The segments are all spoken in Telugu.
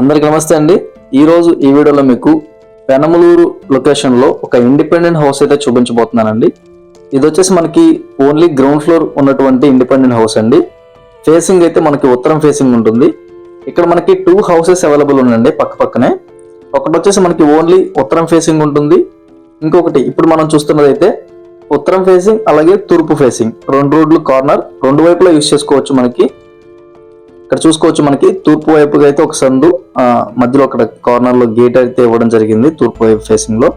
అందరికి నమస్తే అండి. ఈరోజు ఈ వీడియోలో మీకు పెనమలూరు లొకేషన్లో ఒక ఇండిపెండెంట్ హౌస్ అయితే చూపించబోతున్నానండి. ఇది వచ్చేసి మనకి ఓన్లీ గ్రౌండ్ ఫ్లోర్ ఉన్నటువంటి ఇండిపెండెంట్ హౌస్ అండి. ఫేసింగ్ అయితే మనకి ఉత్తరం ఫేసింగ్ ఉంటుంది. ఇక్కడ మనకి టూ హౌసెస్ అవైలబుల్ ఉందండి పక్క పక్కనే. ఒకటి వచ్చేసి మనకి ఓన్లీ ఉత్తరం ఫేసింగ్ ఉంటుంది. ఇంకొకటి ఇప్పుడు మనం చూస్తున్నది అయితే ఉత్తరం ఫేసింగ్ అలాగే తూర్పు ఫేసింగ్ రెండు రోడ్లు కార్నర్ రెండు వైపులా యూస్ చేసుకోవచ్చు మనకి. ఇక్కడ చూసుకోవచ్చు మనకి. తూర్పు వైపుగా అయితే ఒక సందు మధ్యలో అక్కడ కార్నర్లో గేట్ అయితే ఇవ్వడం జరిగింది తూర్పు వైపు ఫేసింగ్లో.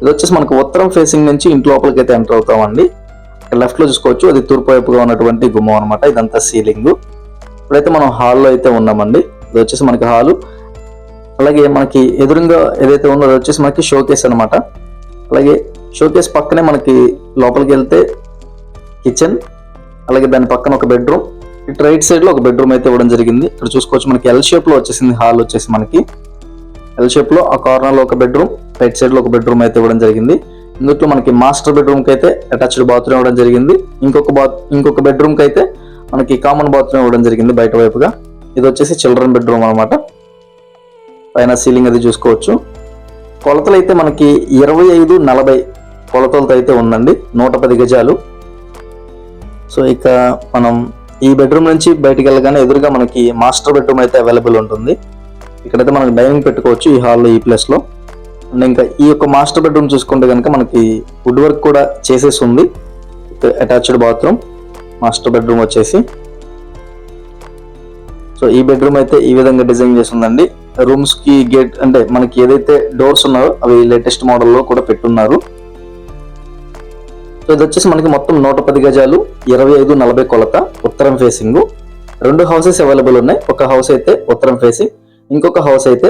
ఇది వచ్చేసి మనకు ఉత్తరం ఫేసింగ్ నుంచి ఇంటి లోపలికి అయితే ఎంటర్ అవుతామండి. లెఫ్ట్లో లెఫ్ట్లో చూసుకోవచ్చు. అది తూర్పు వైపుగా ఉన్నటువంటి గుమ్మం అనమాట ఇదంతా సీలింగ్ ఇప్పుడైతే మనం హాల్లో అయితే ఉన్నామండి. ఇది వచ్చేసి మనకి హాలు అలాగే మనకి ఎదురుగా ఏదైతే ఉందో అది వచ్చేసి మనకి షోకేస్ అనమాట అలాగే షోకేస్ పక్కనే మనకి లోపలికి వెళ్తే కిచెన్ అలాగే దాని పక్కన ఒక బెడ్రూమ్ ఇటు రైట్ సైడ్లో ఒక బెడ్రూమ్ అయితే ఇవ్వడం జరిగింది. ఇక్కడ చూసుకోవచ్చు మనకి ఎల్ షేప్లో వచ్చేసింది హాల్ వచ్చేసి మనకి. ఎల్ షేప్లో ఆ కార్నర్లో ఒక బెడ్రూమ్ రైట్ సైడ్లో ఒక బెడ్రూమ్ అయితే ఇవ్వడం జరిగింది. ఇందులో మనకి మాస్టర్ బెడ్రూమ్కి అయితే అటాచ్డ్ బాత్రూమ్ ఇవ్వడం జరిగింది. ఇంకొక బాత్ ఇంకొక బెడ్రూమ్కి అయితే మనకి కామన్ బాత్రూమ్ ఇవ్వడం జరిగింది బయట వైపుగా. ఇది వచ్చేసి చిల్డ్రన్ బెడ్రూమ్ అన్నమాట. పైన సీలింగ్ అది చూసుకోవచ్చు. కొలతలు అయితే మనకి ఇరవై ఐదు నలభై కొలతలతో అయితే ఉందండి. నూట పది గజాలు. సో ఇక మనం ఈ బెడ్రూమ్ నుంచి బయటికి వెళ్ళగానే ఎదురుగా మనకి మాస్టర్ బెడ్రూమ్ అయితే అవైలబుల్ ఉంటుంది. ఇక్కడైతే మనకి డైనింగ్ పెట్టుకోవచ్చు ఈ హాల్లో ఈ ప్లేస్లో అండ్ ఇంకా ఈ యొక్క మాస్టర్ బెడ్రూమ్ చూసుకుంటే కనుక మనకి వుడ్ వర్క్ కూడా చేసేసి ఉంది. Attached bathroom. మాస్టర్ బెడ్రూమ్ వచ్చేసి. సో ఈ బెడ్రూమ్ అయితే ఈ విధంగా డిజైన్ చేసి ఉందండి. రూమ్స్కి గేట్ అంటే మనకి ఏదైతే డోర్స్ ఉన్నాయో అవి లేటెస్ట్ మోడల్లో కూడా పెట్టున్నారు. సో ఇది వచ్చేసి మనకి మొత్తం నూట పది గజాలు ఇరవై ఐదు నలభై కొలత ఉత్తరం ఫేసింగ్ రెండు హౌసెస్ అవైలబుల్ ఉన్నాయి. ఒక హౌస్ అయితే ఉత్తరం ఫేసింగ్ ఇంకొక హౌస్ అయితే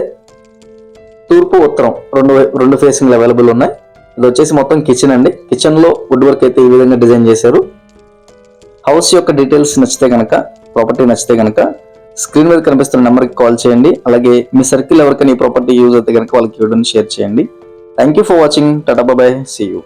తూర్పు ఉత్తరం రెండు రెండు ఫేసింగ్లు అవైలబుల్ ఉన్నాయి. ఇది వచ్చేసి మొత్తం కిచెన్ అండి. కిచెన్లో వుడ్ వర్క్ అయితే ఈ విధంగా డిజైన్ చేశారు. హౌస్ యొక్క డీటెయిల్స్ నచ్చితే కనుక ప్రాపర్టీ నచ్చితే కనుక స్క్రీన్ మీద కనిపిస్తున్న నెంబర్కి కాల్ చేయండి. అలాగే మీ సర్కిల్ ఎవరికైనా ఈ ప్రాపర్టీ యూజ్ అయితే కనుక వాళ్ళకి వీడియోని షేర్ చేయండి. Thank you for watching tata bye see you